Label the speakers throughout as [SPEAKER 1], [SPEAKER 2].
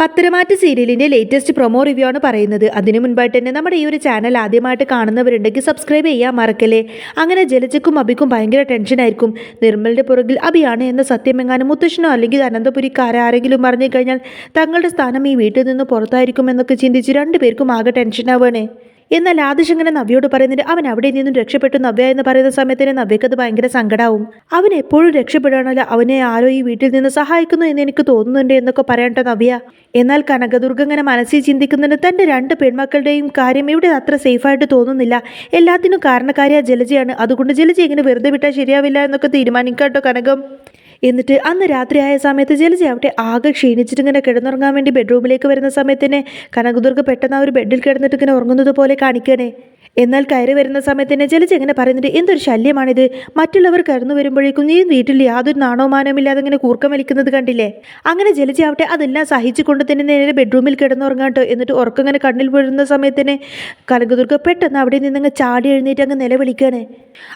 [SPEAKER 1] പത്തരമാറ്റ് സീരിയലിന്റെ latest promo review ആണ് പറയുന്നത്. അതിനു മുൻപായിട്ട് തന്നെ നമ്മുടെ ഈ ഒരു ചാനൽ ആദ്യമായിട്ട് കാണുന്നവരുണ്ടെങ്കിൽ സബ്സ്ക്രൈബ് ചെയ്യാൻ മറക്കല്ലേ? അങ്ങനെ ജലജക്കും അബിക്കും ഭയങ്കര ടെൻഷനായിരിക്കും നിർമ്മലിന്റെ പുറകിൽ അബിയാണ് എന്ന സത്യമെങ്ങാനും മുത്തശ്ശനോ അല്ലെങ്കിൽ അനന്തപുരിക്കാരാരെങ്കിലും പറഞ്ഞു കഴിഞ്ഞാൽ തങ്ങളുടെ സ്ഥാനം ഈ വീട്ടിൽ നിന്ന് പുറത്തായിരിക്കും എന്നൊക്കെ ചിന്തിച്ച് രണ്ടുപേർക്കും ആകെ ടെൻഷനാവാണേ എന്നാൽ ആദിഷ് ഇങ്ങനെ നവ്യോട് പറയുന്നുണ്ട് അവൻ അവിടെ നിന്നും രക്ഷപ്പെട്ടു. നവ്യ എന്ന് പറയുന്ന സമയത്തിന് നവ്യക്കത് ഭയങ്കര സങ്കടാവും. അവൻ എപ്പോഴും രക്ഷപ്പെടാണല്ലോ അവനെ ആരോ ഈ വീട്ടിൽ നിന്ന് സഹായിക്കുന്നു എന്ന് എനിക്ക് തോന്നുന്നുണ്ട് എന്നൊക്കെ പറയണ്ട നവ്യ. എന്നാൽ കനകദുർഗ ഇങ്ങനെ മനസ്സിൽ ചിന്തിക്കുന്നുണ്ട് തന്റെ രണ്ട് പെൺമക്കളുടെയും കാര്യം ഇവിടെ അത്ര സേഫായിട്ട് തോന്നുന്നില്ല. എല്ലാത്തിനും കാരണക്കാരിയ ജലജയാണ്. അതുകൊണ്ട് ജലജ ഇങ്ങനെ വെറുതെ വിട്ടാൽ ശരിയാവില്ല എന്നൊക്കെ തീരുമാനിക്കാട്ടോ കനകം. എന്നിട്ട് അന്ന് രാത്രിയായ സമയത്ത് ജലജ അവിടെ ആകെ ക്ഷീണിച്ചിട്ട് ഇങ്ങനെ കിടന്നുറങ്ങാൻ വേണ്ടി ബെഡ്റൂമിലേക്ക് വരുന്ന സമയത്ത് തന്നെ കനകദുർഗ പെട്ടെന്ന് ആ ഒരു ബെഡിൽ കിടന്നിട്ട് ഇങ്ങനെ ഉറങ്ങുന്നത് പോലെ കാണിക്കണേ. എന്നാൽ കയറി വരുന്ന സമയത്ത് തന്നെ ജലജ ഇങ്ങനെ പറയുന്നുണ്ട് എന്തൊരു ശല്യമാണിത്? മറ്റുള്ളവർ കയറുന്നു വരുമ്പോഴേക്കും നീ വീട്ടിൽ യാതൊരു നാണോമാനമില്ലാതെ ഇങ്ങനെ കൂർക്കം വലിക്കുന്നത് കണ്ടില്ലേ? അങ്ങനെ ജലജ ആവട്ടെ അതെല്ലാം സഹിച്ചുകൊണ്ട് തന്നെ നേരെ ബെഡ്റൂമിൽ കിടന്നുറങ്ങാട്ടോ എന്നിട്ട് ഉറക്കം ഇങ്ങനെ കണ്ണിൽ വീഴുന്ന സമയത്ത് തന്നെ കനകദുർഗ പെട്ടെന്ന് അവിടെ നിന്നങ്ങ് ചാടി എഴുന്നേറ്റ് അങ്ങ് നിലവിളിക്കുകയാണ്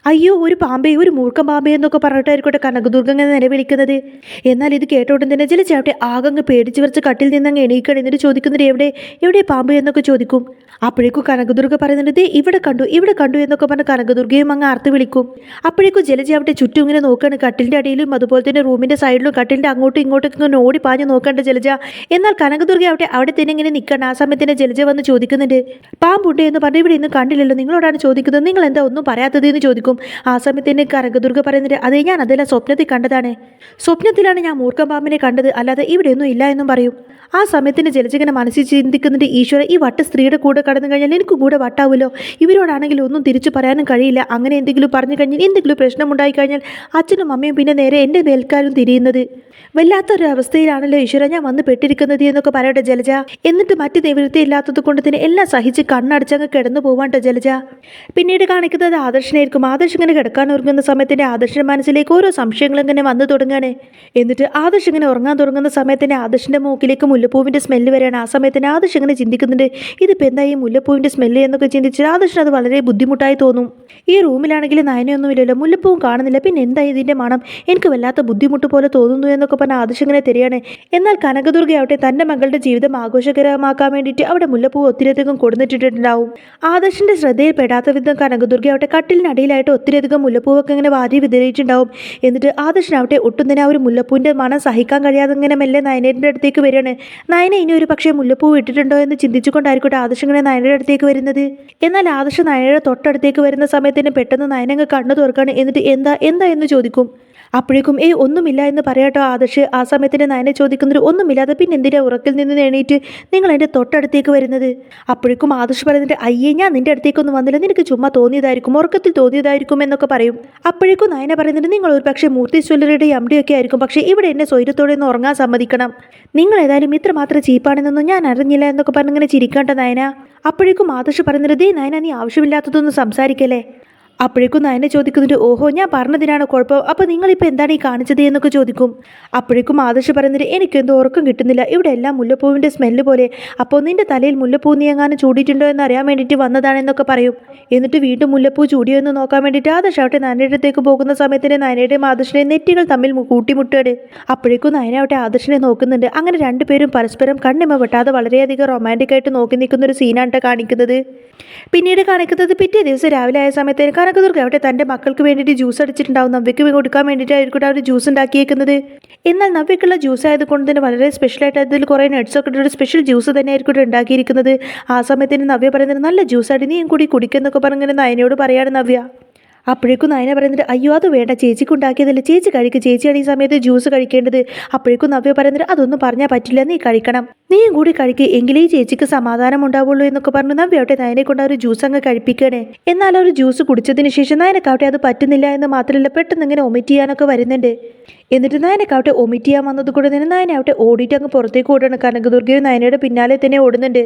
[SPEAKER 1] അയ്യോ ഒരു പാമ്പേ ഒരു മൂർക്കം പാമ്പേ എന്നൊക്കെ പറഞ്ഞിട്ടായിരിക്കട്ടെ കനകദുർഗ അങ്ങനെ നിലവിളിക്കുന്നത്. എന്നാൽ ഇത് കേട്ടോടും തന്നെ ജലജ് ആവട്ടെ ആകങ്ങ് പേടിച്ച് വരച്ച് കട്ടിൽ നിന്ന് അങ്ങ് എണീക്കണം. എന്നിട്ട് ചോദിക്കുന്നുണ്ട് എവിടെ? എവിടെ പാമ്പ്? എന്നൊക്കെ ചോദിക്കും. അപ്പോഴേക്കും കനകദുർഗ പറയുന്നുണ്ട് ഇവിടെ കണ്ടു ഇവിടെ കണ്ടു എന്നൊക്കെ പറഞ്ഞ് കനകദുർഗയും അങ്ങ് ആർത്ത് വിളിക്കും. അപ്പോഴേക്കും ജലജ അവിടെ ചുറ്റും ഇങ്ങനെ നോക്കുകയാണ് കട്ടിലിന്റെ അടിയിലും അതുപോലെ തന്നെ റൂമിന്റെ സൈഡിലും കട്ടിലിന്റെ അങ്ങോട്ടും ഇങ്ങോട്ടും ഇങ്ങനെ ഓടി പാഞ്ഞ് നോക്കേണ്ട ജലജ. എന്നാൽ കനകദുർഗ അവിടെ അവിടെ തന്നെ ഇങ്ങനെ നിൽക്കണം. ആ സമയത്ത് തന്നെ ജലജ വന്ന് ചോദിക്കുന്നുണ്ട് പാമ്പുണ്ട് എന്ന് പറഞ്ഞ് ഇവിടെ ഇന്ന് കണ്ടില്ലല്ലോ. നിങ്ങളോടാണ് ചോദിക്കുന്നത്. നിങ്ങൾ എന്താ ഒന്നും പറയാത്തത് എന്ന് ചോദിക്കും. ആ സമയത്ത് തന്നെ കനകദുർഗ പറയുന്നുണ്ട് അതേ ഞാൻ അതെല്ലാം സ്വപ്നത്തിൽ കണ്ടതാണ്. സ്വപ്നത്തിലാണ് ഞാൻ മൂർഖം പാമ്പിനെ കണ്ടത്. അല്ലാതെ ഇവിടെയൊന്നും ഇല്ല എന്നും പറയും. ആ സമയത്തിന് ജലജങ്ങനെ മനസ്സിൽ ചിന്തിക്കുന്നുണ്ട് ഈശ്വര ഈ വട്ട സ്ത്രീയുടെ കൂടെ കടന്നു കഴിഞ്ഞാൽ എനിക്ക് കൂടെ വട്ടാവുമല്ലോ. ഇവരോടാണെങ്കിൽ ഒന്നും തിരിച്ചു പറയാനും കഴിയില്ല. അങ്ങനെ എന്തെങ്കിലും പറഞ്ഞു കഴിഞ്ഞാൽ എന്തെങ്കിലും പ്രശ്നം ഉണ്ടായി കഴിഞ്ഞാൽ അച്ഛനും അമ്മയും പിന്നെ നേരെ എന്റെ മേൽക്കാരും തിരിയുന്നത്. വല്ലാത്തൊരു അവസ്ഥയിലാണല്ലോ ഈശ്വര ഞാൻ വന്ന് പെട്ടിരിക്കുന്നത് എന്നൊക്കെ പറയട്ടെ ജലജ. എന്നിട്ട് മറ്റു നിവൃത്തി ഇല്ലാത്തത് കൊണ്ട് തന്നെ എല്ലാം സഹിച്ച് കണ്ണടച്ചങ്ങ് കിടന്നു പോവാട്ടോ ജലജ. പിന്നീട് കാണിക്കുന്നത് ആദർശനായിരിക്കും. ആദർശ് ഇങ്ങനെ കിടക്കാൻ ഉറങ്ങുന്ന സമയത്തിന്റെ ആദർശന്റെ മനസ്സിലേക്ക് ഓരോ സംശയങ്ങൾ ഇങ്ങനെ വന്നു തുടങ്ങുകയാണ് എന്നിട്ട് ആദർശ് ഇങ്ങനെ ഉറങ്ങാൻ തുടങ്ങുന്ന സമയത്തിന്റെ ആദർശിന്റെ മൂക്കിലേക്ക് മുല്ലപ്പൂവിന്റെ സ്മെല്ല് വരെയാണ്. ആ സമയത്തിന് ആദർശ് ഇങ്ങനെ ചിന്തിക്കുന്നുണ്ട്. ഇതിപ്പോൾ എന്താ ഈ മുല്ലപ്പൂവിന്റെ സ്മെല്ല് എന്നൊക്കെ ചിന്തിച്ച് ആദർശിന് അത് വളരെ ബുദ്ധിമുട്ടായി തോന്നും. ഈ റൂമിലാണെങ്കിൽ നയനയൊന്നുമില്ലല്ലോ. മുല്ലപ്പൂവും കാണുന്നില്ല. പിന്നെ എന്താ ഇതിന്റെ മണം? എനിക്ക് വല്ലാത്ത ബുദ്ധിമുട്ട് പോലെ തോന്നുന്നു എന്നൊക്കെ പറഞ്ഞ ആദർശങ്ങനെ തിരിയാണ് എന്നാൽ കനകദുർഗയാവട്ടെ തന്റെ മകളുടെ ജീവിതം ആഘോഷകരമാക്കാൻ വേണ്ടിയിട്ട് അവിടെ മുല്ലപ്പൂ ഒത്തിരിയധികം കൊടുത്തിട്ടുണ്ടാവും ആദർശിന്റെ ശ്രദ്ധയിൽപ്പെടാത്ത വിധം കനകദുർഗയാവട്ടെ കട്ടിലിനടിയിലായിട്ട് ഒത്തിരിയധികം മുല്ലപ്പൂവൊക്കെ ഇങ്ങനെ വാരി വിതറിയിട്ടുണ്ടാവും. എന്നിട്ട് ആദർശനാവട്ടെ ഒട്ടും തന്നെ ആ ഒരു മുല്ലപ്പൂവിന്റെ മണം സഹിക്കാൻ കഴിയാതെ ഇങ്ങനെ മെല്ലെ നയനേന്റെ അടുത്തേക്ക് വരികയാണ്. നയന ഇനി ഒരു പക്ഷേ മുല്ലപ്പൂ ഇട്ടിട്ടുണ്ടോ എന്ന് ചിന്തിച്ചുകൊണ്ടായിരിക്കട്ടെ ആദർശങ്ങനെ നയനയുടെ അടുത്തേക്ക് വരുന്നത്. എന്നാൽ ആദർശ് നയനയുടെ തൊട്ടടുത്തേക്ക് വരുന്ന സമയത്തിന് പെട്ടെന്ന് നയനങ്ങ് കണ്ണു തുറക്കാണ്. എന്നിട്ട് എന്താ എന്താ എന്ന് ചോദിക്കും. അപ്പോഴേക്കും ഏയ് ഒന്നുമില്ല എന്ന് പറയാട്ടോ ആദർശ്. ആ സമയത്തിന് നയനെ ചോദിക്കുന്നൊരു ഒന്നുമില്ലാതെ പിന്നെ എന്തിനാ ഉറക്കിൽ നിന്ന് എണീറ്റ് നിങ്ങൾ എന്റെ തൊട്ടടുത്തേക്ക് വരുന്നത്? അപ്പോഴേക്കും ആദർശ് പറയുന്നുണ്ട് അയ്യേ ഞാൻ നിന്റെ അടുത്തേക്കൊന്നും വന്നില്ല. നിനക്ക് ചുമ്മാ തോന്നിയതായിരിക്കും ഉറക്കത്തിൽ തോന്നിയതായിരിക്കും എന്നൊക്കെ പറയും. അപ്പോഴേക്കും നയന പറയുന്നുണ്ട് നിങ്ങൾ ഒരു പക്ഷേ മൂർത്തി ജ്വല്ലറിയുടെ അമ്പിയൊക്കെ ആയിരിക്കും. പക്ഷേ ഇവിടെ എന്നെ സ്വൈരത്തോടെ ഒന്ന് ഉറങ്ങാൻ സമ്മതിക്കണം. നിങ്ങൾ ഏതായാലും ഇത്രമാത്രം ചീപ്പാണെന്നൊന്നും ഞാൻ അറിഞ്ഞില്ല എന്നൊക്കെ പറഞ്ഞിങ്ങനെ ചിരിക്കേണ്ട നയന. അപ്പോഴേക്കും ആദർശ് പറയുന്നത് ദേ നയന നീ ആവശ്യമില്ലാത്തതൊന്നും സംസാരിക്കല്ലേ? അപ്പോഴേക്കും നയനെ ചോദിക്കുന്നുണ്ട് ഓഹോ ഞാൻ പറഞ്ഞതിനാണ് കുഴപ്പം? അപ്പോൾ നിങ്ങളിപ്പോൾ എന്താണ് ഈ കാണിച്ചത് എന്നൊക്കെ ചോദിക്കും. അപ്പോഴേക്കും ആദർശ് പറയുന്നത് എനിക്കെന്തോ ഉറക്കം കിട്ടുന്നില്ല. ഇവിടെ എല്ലാം മുല്ലപ്പൂവിന്റെ സ്മെല്ല് പോലെ. അപ്പോൾ നിന്റെ തലയിൽ മുല്ലപ്പൂ നീ എങ്ങാനും ചൂടിയിട്ടുണ്ടോ എന്ന് അറിയാൻ വേണ്ടിയിട്ട് വന്നതാണെന്നൊക്കെ പറയും. എന്നിട്ട് വീണ്ടും മുല്ലപ്പൂ ചൂടിയോ എന്ന് നോക്കാൻ വേണ്ടിയിട്ട് ആദർശ് അവിടെ നയനയുടെത്തേക്ക് പോകുന്ന സമയത്തിന് നയനയുടെയും ആദർശിന്റെയും നെറ്റികൾ തമ്മിൽ കൂട്ടിമുട്ടേട് അപ്പോഴേക്കും നയന അവിടെ ആദർശിനെ നോക്കുന്നുണ്ട്. അങ്ങനെ രണ്ടുപേരും പരസ്പരം കണ്ണിമ വെട്ടാതെ വളരെയധികം റൊമാന്റിക്കായിട്ട് നോക്കി നിൽക്കുന്ന ഒരു സീനാണ് കാണിക്കുന്നത്. പിന്നീട് കാണിക്കുന്നത് പിറ്റേ ദിവസം രാവിലെ ആയ സമയത്ത് കനകദുർഗ അവിടെ തന്റെ മക്കൾക്ക് വേണ്ടിയിട്ട് ജ്യൂസ് അടിച്ചിട്ടുണ്ടാവും നവ്യക്ക് കൊടുക്കാൻ വേണ്ടിയിട്ടായിരിക്കും അവർ ജ്യൂസ് ഉണ്ടാക്കിയേക്കുന്നത്. എന്നാൽ നവ്യക്കുള്ള ജ്യൂസ് ആയതുകൊണ്ട് തന്നെ വളരെ സ്പെഷ്യലായിട്ട് അതിൽ കുറേ നട്ട്സ് ഒക്കെ ഒരു സ്പെഷ്യൽ ജ്യൂസ് തന്നെ ആയിരിക്കും ഉണ്ടാക്കിയിരിക്കുന്നത്. ആ സമയത്തിന് നവ്യ പറയുന്നത് നല്ല ജ്യൂസായിട്ട് നീയും കൂടി കുടിക്കുന്നൊക്കെ പറഞ്ഞിങ്ങനെ നയനയോട് പറയാണ് നവ്യ. അപ്പോഴേക്കും നയന പറയുന്നത് അയ്യോ അത് വേണ്ട. ചേച്ചിക്ക് ഉണ്ടാക്കിയതല്ലേ. ചേച്ചി കഴിക്കുക ചേച്ചിയാണ് ഈ സമയത്ത് ജ്യൂസ് കഴിക്കേണ്ടത്. അപ്പോഴേക്കും നവ്യ പറയുന്നത് അതൊന്നും പറഞ്ഞാൽ പറ്റില്ല. നീ കഴിക്കണം. നീയും കൂടി കഴിക്കുക എങ്കിലേ ചേച്ചിക്ക് സമാധാനം ഉണ്ടാവുള്ളൂ എന്നൊക്കെ പറഞ്ഞു നവ്യവട്ടെ നയനെ കൊണ്ട് ഒരു ജ്യൂസ് അങ്ങ് കഴിപ്പിക്കണേ എന്നാൽ ഒരു ജ്യൂസ് കുടിച്ചതിന് ശേഷം നയനക്കാവട്ടെ അത് പറ്റുന്നില്ല എന്ന് മാത്രമല്ല പെട്ടെന്ന് ഇങ്ങനെ ഒമിറ്റ് ചെയ്യാനൊക്കെ വരുന്നുണ്ട്. എന്നിട്ട് നയനക്കാവട്ടെ ഒമിറ്റ് ചെയ്യാൻ വന്നത് കൂടെ തന്നെ നയനാവട്ടെ ഓടിയിട്ട് അങ്ങ് പുറത്തേക്ക് ഓടുകയാണ്. കനകദുർഗയും നയനയുടെ പിന്നാലെ തന്നെ ഓടുന്നുണ്ട്.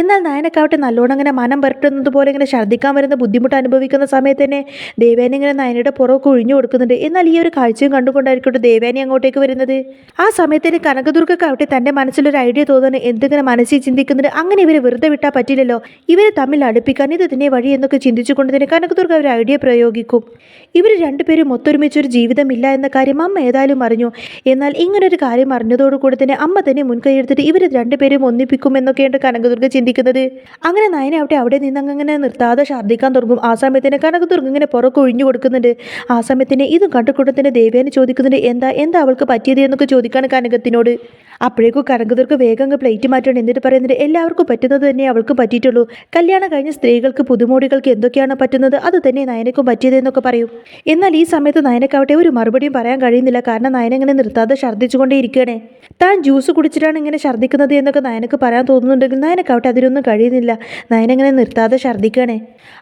[SPEAKER 1] എന്നാൽ നയനക്കാവട്ടെ നല്ലോണം അങ്ങനെ മനം പരട്ടുന്നത് പോലെ ഇങ്ങനെ ഛർദ്ദിക്കാൻ വരുന്ന ബുദ്ധിമുട്ട് അനുഭവിക്കുന്ന സമയത്ത് തന്നെ ദേവേനെ ഇങ്ങനെ നയനയുടെ പുറമൊക്കെ ഒഴിഞ്ഞു കൊടുക്കുന്നുണ്ട്. എന്നാൽ ഈ ഒരു കാഴ്ചയും കണ്ടുകൊണ്ടായിരിക്കട്ടെ ദേവേനെ അങ്ങോട്ടേക്ക് വരുന്നത്. ആ സമയത്തിന് കനകദുർഗക്കാവട്ടെ തന്റെ മനസ്സിലൊരു ഐഡിയ തോന്നുന്നു എന്തിങ്ങനെ മനസ്സിൽ ചിന്തിക്കുന്നുണ്ട്. അങ്ങനെ ഇവരെ വെറുതെ വിട്ടാൽ പറ്റില്ലല്ലോ. ഇവരെ തമ്മിൽ അടുപ്പിക്കാൻ ഇത് തന്നെ വഴി എന്നൊക്കെ ചിന്തിച്ചുകൊണ്ട് തന്നെ കനകദുർഗ ഒരു ഐഡിയ പ്രയോഗിക്കും. ഇവർ രണ്ടുപേരും ഒത്തൊരുമിച്ചൊരു ജീവിതമില്ല എന്ന കാര്യം അമ്മ ഏതായാലും അറിഞ്ഞു. എന്നാൽ ഇങ്ങനൊരു കാര്യം അറിഞ്ഞതോടുകൂടി തന്നെ അമ്മ തന്നെ മുൻകൈയെടുത്തിട്ട് ഇവർ രണ്ടുപേരും ഒന്നിപ്പിക്കും എന്നൊക്കെയാണ് കനകദുർഗ ചിന്തിക്കുന്നത്. അങ്ങനെ നയന അവിടെ അവിടെ നിന്ന് അങ്ങനെ നിർത്താതെ ഛർദ്ദിക്കാൻ തുടങ്ങും. ആ സമയത്തിന് കനകദുർഗ ഇങ്ങനെ പുറക്ക് ഒഴിഞ്ഞു കൊടുക്കുന്നുണ്ട്. ആ സമയത്തിന് ഇതും കണ്ടുകൊണ്ട് ദേവേനെ ചോദിക്കുന്നുണ്ട് എന്താ എന്താ അവൾക്ക് പറ്റിയത്? എന്നൊക്കെ ചോദിക്കാണ് കനകത്തിനോട്. അപ്പോഴേക്കും കനകദുർഗ വേഗം അങ്ങ് പ്ലേറ്റ് മാറ്റണം എന്നിട്ട് പറയുന്നത് എല്ലാവർക്കും പറ്റുന്നത് തന്നെ അവൾക്ക് പറ്റിയിട്ടുള്ളൂ. കല്യാണം കഴിഞ്ഞ സ്ത്രീകൾക്ക് പുതുമോടികൾക്ക് എന്തൊക്കെയാണ് പറ്റുന്നത് അത് തന്നെ നയനക്കും പറ്റിയതെന്നൊക്കെ പറയും. എന്നാൽ ഈ സമയത്ത് നയനക്കാവട്ടെ ഒരു മറുപടിയും പറയാൻ കഴിയുന്നില്ല. കാരണം നയന ഇങ്ങനെ നിർത്താതെ ഛർദ്ദിച്ചുകൊണ്ടേ താൻ ജ്യൂസ് കുടിച്ചിട്ടാണ് ഇങ്ങനെ ഛർദ്ദിക്കുന്നത് എന്നൊക്കെ നയനക്ക് പറയാൻ തോന്നുന്നുണ്ടെങ്കിൽ നയനക്കാവട്ടെ അതിനൊന്നും കഴിയുന്നില്ല. നയന ഇങ്ങനെ നിർത്താതെ ഛർദ്ദിക്കുകയാണ്.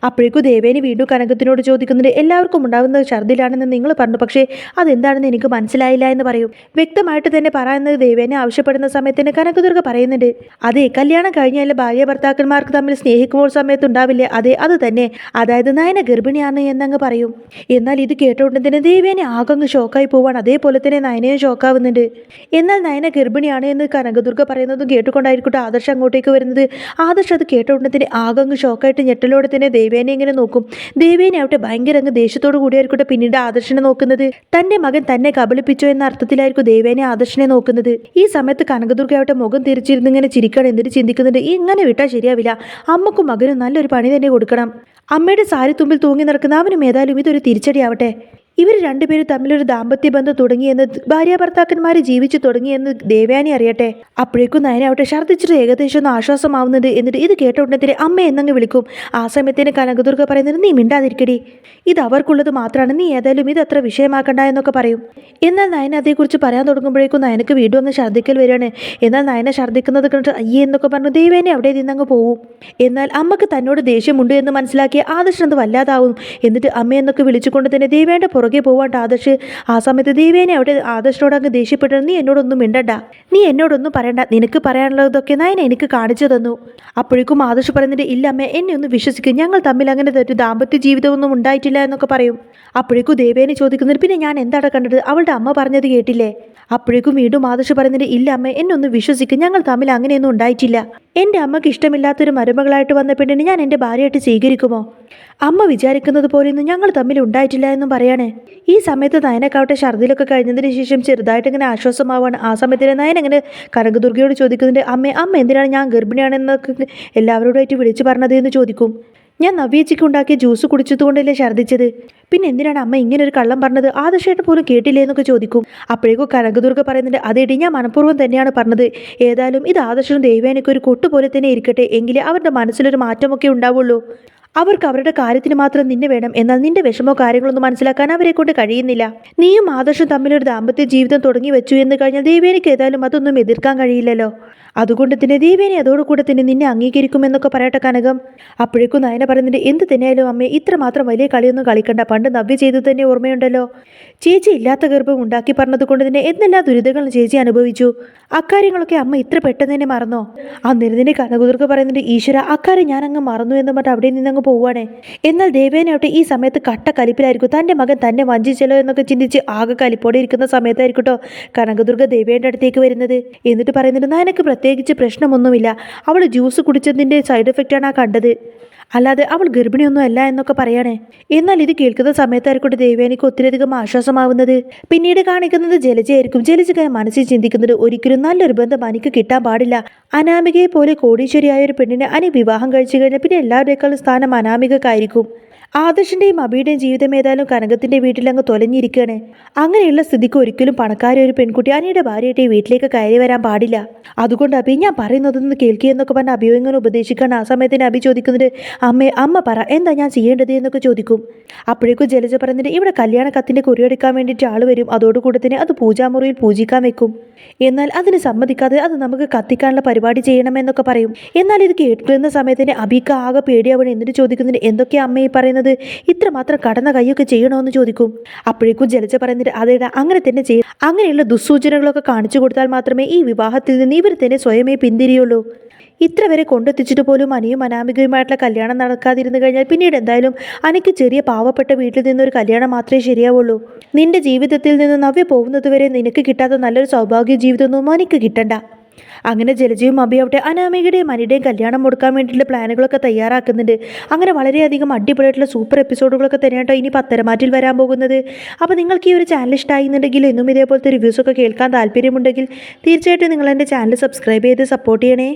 [SPEAKER 1] അപ്പോഴേക്കും ദേവേനി വീണ്ടും കനകത്തിനോട് ചോദിക്കുന്നുണ്ട് എല്ലാവർക്കും ഉണ്ടാകുന്ന ഛർദ്ദിലാണെന്ന് നിങ്ങൾ പറഞ്ഞു പക്ഷേ അതെന്താണെന്ന് എനിക്ക് മനസ്സിലായില്ല എന്ന് പറയും. വ്യക്തമായിട്ട് തന്നെ പറയുന്നത് ദേവേനെ ആവശ്യപ്പെടുന്ന സമയത്ത് തന്നെ കനകദുർഗ പറയുന്നുണ്ട് അതെ കല്യാണം കഴിഞ്ഞാൽ ഭാര്യ ഭർത്താക്കന്മാർക്ക് തമ്മിൽ സ്നേഹിക്കുമ്പോൾ സമയത്ത് ഉണ്ടാവില്ലേ അതെ അത് തന്നെ. അതായത് നയന ഗർഭിണിയാണ് എന്നങ്ങ് പറയും. എന്നാൽ ഇത് കേട്ടോണ്ടെന്ന് ദേവേനെ ആകങ്ങ് ഷോക്കായി പോവാണ്. അതേപോലെ തന്നെ നയനയും ഷോക്കാവുന്നുണ്ട്. എന്നാൽ നയന ഗർഭിണിയാണ് എന്ന് കനകദുർഗ പറയുന്നതും കേട്ടുകൊണ്ടായിരിക്കട്ടെ ആദർശ് അങ്ങോട്ടേക്ക് വരുന്നത്. ആദർശ് അത് കേട്ടോണ്ട് തന്നെ ആകങ്ങ് ഷോക്കായിട്ട് ഞെട്ടലോടെ തന്നെ ദേവേനെ ഇങ്ങനെ നോക്കും. ദേവേനെ ആവട്ടെ ഭയങ്കര അങ്ങ് ദേഷ്യത്തോടു കൂടിയായിരിക്കട്ടെ പിന്നീട് ആദർശിനെ നോക്കുന്നത്. തന്റെ മകൻ തന്നെ കബളിപ്പിച്ചോ എന്ന അർത്ഥത്തിലായിരിക്കും ദേവേനെ ആദർശിനെ നോക്കുന്നത്. ഈ സമയത്ത് കനകദുർഗ ആവട്ടെ മുഖം തിരിച്ചിരുന്ന് ഇങ്ങനെ ചിരിക്കണം എന്നിട്ട് ചിന്തിക്കുന്നുണ്ട് ഇങ്ങനെ വിട്ടാൽ ശരിയാവില്ല. അമ്മക്കും മകനും നല്ലൊരു പണി തന്നെ കൊടുക്കണം. അമ്മയുടെ സാരി തുമ്പിൽ തൂങ്ങി നടക്കുന്ന അവനും ഏതായാലും ഇതൊരു തിരിച്ചടിയാവട്ടെ. ഇവർ രണ്ടുപേരും തമ്മിലൊരു ദാമ്പത്യ ബന്ധം തുടങ്ങിയെന്ന് ഭാര്യ ഭർത്താക്കന്മാർ ജീവിച്ചു തുടങ്ങിയെന്ന് ദേവയാനി അറിയട്ടെ. അപ്പോഴേക്കും നയനാവട്ടെ ഛർദ്ദിച്ചിട്ട് ഏകദേശം ഒന്ന് ആശ്വാസമാവുന്നുണ്ട് എന്നിട്ട് ഇത് കേട്ട ഉടനെ അമ്മ എന്നങ്ങ് വിളിക്കും. ആ സമയത്തിന് കനകദുർഗ പറയുന്നത് നീ മിണ്ടാതിരിക്കടി. ഇത് അവർക്കുള്ളത് മാത്രമാണ്. നീ ഏതായാലും ഇത് അത്ര വിഷയമാക്കണ്ട എന്നൊക്കെ പറയും. എന്നാൽ നയന അതേക്കുറിച്ച് പറയാൻ തുടങ്ങുമ്പോഴേക്കും നയനക്ക് വീണ്ടും അങ്ങ് ഛർദ്ദിക്കൽ വരികയാണ്. എന്നാൽ നയന ഛർദ്ദിക്കുന്നത് കണ്ടിട്ട് അയ്യേ എന്നൊക്കെ പറഞ്ഞു ദേവേനെ അവിടെ നിന്നങ്ങ് പോവും. എന്നാൽ അമ്മയ്ക്ക് തന്നോട് ദേഷ്യമുണ്ട് എന്ന് മനസ്സിലാക്കിയ ആദർശം അത് വല്ലാതാവും. എന്നിട്ട് അമ്മയെന്നൊക്കെ വിളിച്ചുകൊണ്ട് തന്നെ ദേവേന്റെ പുറകെ പോവാണ്ട് ആദർശ് ആ സമയത്ത് ദേവേനെ അവിടെ ആദർശിനോട് അങ്ങ് ദേഷ്യപ്പെട്ടു നീ എന്നോടൊന്നും മിണ്ടണ്ട. നീ എന്നോടൊന്നും പറയണ്ട. നിനക്ക് പറയാനുള്ളതൊക്കെ നയന എനിക്ക് കാണിച്ചു തന്നു. അപ്പോഴേക്കും ആദർശ് പറയുന്നത് ഇല്ല അമ്മ എന്നെ ഒന്ന് വിശ്വസിക്കും. ഞങ്ങൾ തമ്മിൽ അങ്ങനെ ഒരു ദാമ്പത്യ ജീവിതമൊന്നും ഉണ്ടായിട്ടില്ല എന്നൊക്കെ പറയും. അപ്പോഴേക്കും ദേവേനെ ചോദിക്കുന്നത് പിന്നെ ഞാൻ എന്താണ് കണ്ടത്? അവളുടെ അമ്മ പറഞ്ഞത് കേട്ടില്ലേ? അപ്പോഴേക്കും വീണ്ടും മാതൃശ പറയുന്നത് ഇല്ല അമ്മ എന്നൊന്ന് വിശ്വസിക്കും ഞങ്ങൾ തമ്മിൽ അങ്ങനെയൊന്നും ഉണ്ടായിട്ടില്ല. എന്റെ അമ്മയ്ക്ക് ഇഷ്ടമില്ലാത്തൊരു മരുമകളായിട്ട് വന്ന പെണ്ണിനെ ഞാൻ എന്റെ ഭാര്യയായിട്ട് സ്വീകരിക്കുമോ? അമ്മ വിചാരിക്കുന്നത് പോലെയൊന്നും ഞങ്ങൾ തമ്മിൽ ഉണ്ടായിട്ടില്ല എന്നും പറയണേ. ഈ സമയത്ത് നയനക്കാവട്ടെ ഛർദിലൊക്കെ കഴിഞ്ഞതിന് ശേഷം ചെറുതായിട്ട് ഇങ്ങനെ ആശ്വാസമാവാണ്. ആ സമയത്ത് നയൻ ഇങ്ങനെ കനകദുർഗയോട് ചോദിക്കുന്നുണ്ട് അമ്മ അമ്മ എന്തിനാണ് ഞാൻ ഗർഭിണിയാണെന്നൊക്കെ എല്ലാവരോടായിട്ട് വിളിച്ചു പറഞ്ഞത്? എന്ന് ചോദിക്കും. ഞാൻ നവ്യച്ചിക്ക് ഉണ്ടാക്കിയ ജ്യൂസ് കുടിച്ചതുകൊണ്ടല്ലേ ഛർദ്ദിച്ചത് പിന്നെ എന്തിനാണ് അമ്മ ഇങ്ങനെ ഒരു കള്ളം പറഞ്ഞത്? ആദർശേട്ടൻ പോലും കേട്ടില്ലേ എന്നൊക്കെ ചോദിക്കും. അപ്പോഴേക്കും കനകദുർഗ പറയുന്നുണ്ട് അതേടി ഞാൻ മനഃപൂർവം തന്നെയാണ് പറഞ്ഞത്. ഏതായാലും ഇത് ആദർശനും ദേവേനൊക്കെ ഒരു കൊട്ടുപോലെ തന്നെ ഇരിക്കട്ടെ എങ്കിലേ അവരുടെ മനസ്സിലൊരു മാറ്റമൊക്കെ ഉണ്ടാവുള്ളൂ. അവർക്ക് അവരുടെ കാര്യത്തിന് മാത്രം നിന്നെ വേണം. എന്നാൽ നിന്റെ വിഷമോ കാര്യങ്ങളൊന്നും മനസ്സിലാക്കാൻ അവരെ കൊണ്ട് കഴിയുന്നില്ല. നീയും ആദർശം തമ്മിലൊരു ദാമ്പത്യ ജീവിതം തുടങ്ങി വെച്ചു എന്ന് കഴിഞ്ഞാൽ ദേവേനിക്ക് ഏതായാലും അതൊന്നും എതിർക്കാൻ കഴിയില്ലല്ലോ. അതുകൊണ്ട് തന്നെ ദേവേനി അതോടുകൂടെ തന്നെ നിന്നെ അംഗീകരിക്കുമെന്നൊക്കെ പറയട്ടെ കനകം. അപ്പോഴേക്കും നയന പറയുന്നുണ്ട് എന്ത് തന്നെയായാലും ഇത്ര ഇത്രമാത്രം വലിയ കളിയൊന്നും കളിക്കണ്ട. പണ്ട് നവ്യ ചെയ്തു തന്നെ ഓർമ്മയുണ്ടല്ലോ. ചേച്ചി ഇല്ലാത്ത ഗർഭം ഉണ്ടാക്കി പറഞ്ഞത് കൊണ്ട് തന്നെ എന്തെല്ലാം ദുരിതങ്ങളും ചേച്ചി അനുഭവിച്ചു. അക്കാര്യങ്ങളൊക്കെ അമ്മ ഇത്ര പെട്ടെന്ന് തന്നെ മറന്നോ? നിരതിനെ കനകുതിർക്ക് പറയുന്നുണ്ട് ഈശ്വര അക്കാര്യം ഞാൻ അങ്ങ് മറന്നു എന്ന് പറഞ്ഞിട്ട് അവിടെ നിന്നങ്ങ് പോവാണേ എന്നാൽ ദേവേനയോട്ട് ഈ സമയത്ത് കട്ട കലിപ്പിലായിരിക്കും. തന്റെ മകൻ തന്നെ വഞ്ചിച്ചല്ലോ എന്നൊക്കെ ചിന്തിച്ച് ആകെ കലിപ്പോടെ ഇരിക്കുന്ന സമയത്തായിരിക്കട്ടോ കനകദുർഗ ദേവേന്റെ അടുത്തേക്ക് വരുന്നത്. എന്നിട്ട് പറയുന്നുണ്ട് നിനക്ക് പ്രത്യേകിച്ച് പ്രശ്നമൊന്നുമില്ല. അവൾ ജ്യൂസ് കുടിച്ചതിന്റെ സൈഡ് എഫക്റ്റാണ് ആ കണ്ടത്. അല്ലാതെ അവൾ ഗർഭിണിയൊന്നും അല്ല എന്നൊക്കെ പറയണേ. എന്നാൽ ഇത് കേൾക്കുന്ന സമയത്തായിരിക്കട്ടെ ദേവേനിക്ക് ഒത്തിരിയധികം ആശ്വാസമാവുന്നത്. പിന്നീട് കാണിക്കുന്നത് ജലജയായിരിക്കും. ജലജ മനസ്സിൽ ചിന്തിക്കുന്നത് ഒരിക്കലും നല്ലൊരു ബന്ധം അനിക്ക് കിട്ടാൻ പാടില്ല. അനാമികയെ പോലെ കോടീശ്വരിയായ ഒരു പെണ്ണിനെ അനി വിവാഹം കഴിച്ചു കഴിഞ്ഞാൽ പിന്നെ എല്ലാവരുടെക്കാളും സ്ഥാനം അനാമികക്കായിരിക്കും. ആദർശിന്റെയും അബിയുടെയും ജീവിതം ഏതായാലും കനകത്തിന്റെ വീട്ടിലങ്ങ് തൊലഞ്ഞിരിക്കുകയാണ് അങ്ങനെയുള്ള സ്ഥിതിക്ക് ഒരിക്കലും പണക്കാരെ ഒരു പെൺകുട്ടി അനിയുടെ ഭാര്യയായിട്ട് വീട്ടിലേക്ക് കയറി വരാൻ പാടില്ല. അതുകൊണ്ട് അബി ഞാൻ പറയുന്നതൊന്ന് കേൾക്കുക എന്നൊക്കെ പറഞ്ഞ് അബിയോ ഇങ്ങനെ ഉപദേശിക്കാൻ ആ സമയത്തിന് അബി ചോദിക്കുന്നുണ്ട് അമ്മേ അമ്മ പറ എന്താ ഞാൻ ചെയ്യേണ്ടത്? എന്നൊക്കെ ചോദിക്കും. അപ്പോഴേക്കും ജലജ പറഞ്ഞിട്ട് ഇവിടെ കല്യാണ കത്തിന്റെ കുറിയെടുക്കാൻ വേണ്ടിയിട്ട് ആൾ വരും. അതോടുകൂടെ തന്നെ അത് പൂജാമുറിയിൽ പൂജിക്കാൻ വെക്കും. എന്നാൽ അതിന് സമ്മതിക്കാതെ അത് നമുക്ക് കത്തിക്കാനുള്ള പരിപാടി ചെയ്യണമെന്നൊക്കെ പറയും. എന്നാൽ ഇത് കേൾക്കുന്ന സമയത്തിന് അബിക്ക് ആകെ പേടിയാവണം. എന്നിട്ട് ചോദിക്കുന്നതിന് എന്തൊക്കെയാണ് അമ്മ ഈ പറയുന്നത്? ഇത്രമാത്രം കടന്ന കൈയൊക്കെ ചെയ്യണമെന്ന് ചോദിക്കും. അപ്പോഴേക്കും ജലജ പറയുന്നിട്ട് അതേടാ അങ്ങനെ തന്നെ ചെയ്യും. അങ്ങനെയുള്ള ദുസ്സൂചനകളൊക്കെ കാണിച്ചു കൊടുത്താൽ മാത്രമേ ഈ വിവാഹത്തിൽ നിന്ന് ഇവർ തന്നെ സ്വയമേ പിന്തിരിയുള്ളൂ. ഇത്ര വരെ കൊണ്ടെത്തിച്ചിട്ട് പോലും അനിയും അനാമികയുമായിട്ടുള്ള കല്യാണം നടക്കാതിരുന്നു കഴിഞ്ഞാൽ പിന്നീട് എന്തായാലും അനിക്ക് ചെറിയ പാവപ്പെട്ട വീട്ടിൽ നിന്നൊരു കല്യാണം മാത്രമേ ശരിയാവുള്ളൂ. നിന്റെ ജീവിതത്തിൽ നിന്ന് നവ്യ പോകുന്നതുവരെ നിനക്ക് കിട്ടാത്ത നല്ലൊരു സൗഭാഗ്യ ജീവിതമൊന്നും അനിക്ക് കിട്ടണ്ട. അങ്ങനെ ജലജയും അഭിയാവട്ടെ അനാമികയുടെയും അനിയുടെയും കല്യാണം മുടക്കാൻ വേണ്ടിയിട്ടുള്ള പ്ലാനുകളൊക്കെ തയ്യാറാക്കുന്നുണ്ട്. അങ്ങനെ വളരെയധികം അടിപൊളിയായിട്ടുള്ള സൂപ്പർ എപ്പിസോഡുകളൊക്കെ തന്നെയാട്ടോ ഇനി പത്തരമാറ്റിൽ വരാൻ പോകുന്നത്. അപ്പോൾ നിങ്ങൾക്ക് ഈ ഒരു ചാനൽ ഇഷ്ടമായിരുന്നുണ്ടെങ്കിൽ എന്നും ഇതേപോലത്തെ റിവ്യൂസൊക്കെ കേൾക്കാൻ താല്പര്യമുണ്ടെങ്കിൽ തീർച്ചയായിട്ടും നിങ്ങൾ എന്റെ ചാനൽ സബ്സ്ക്രൈബ് ചെയ്ത് സപ്പോർട്ട് ചെയ്യണേ.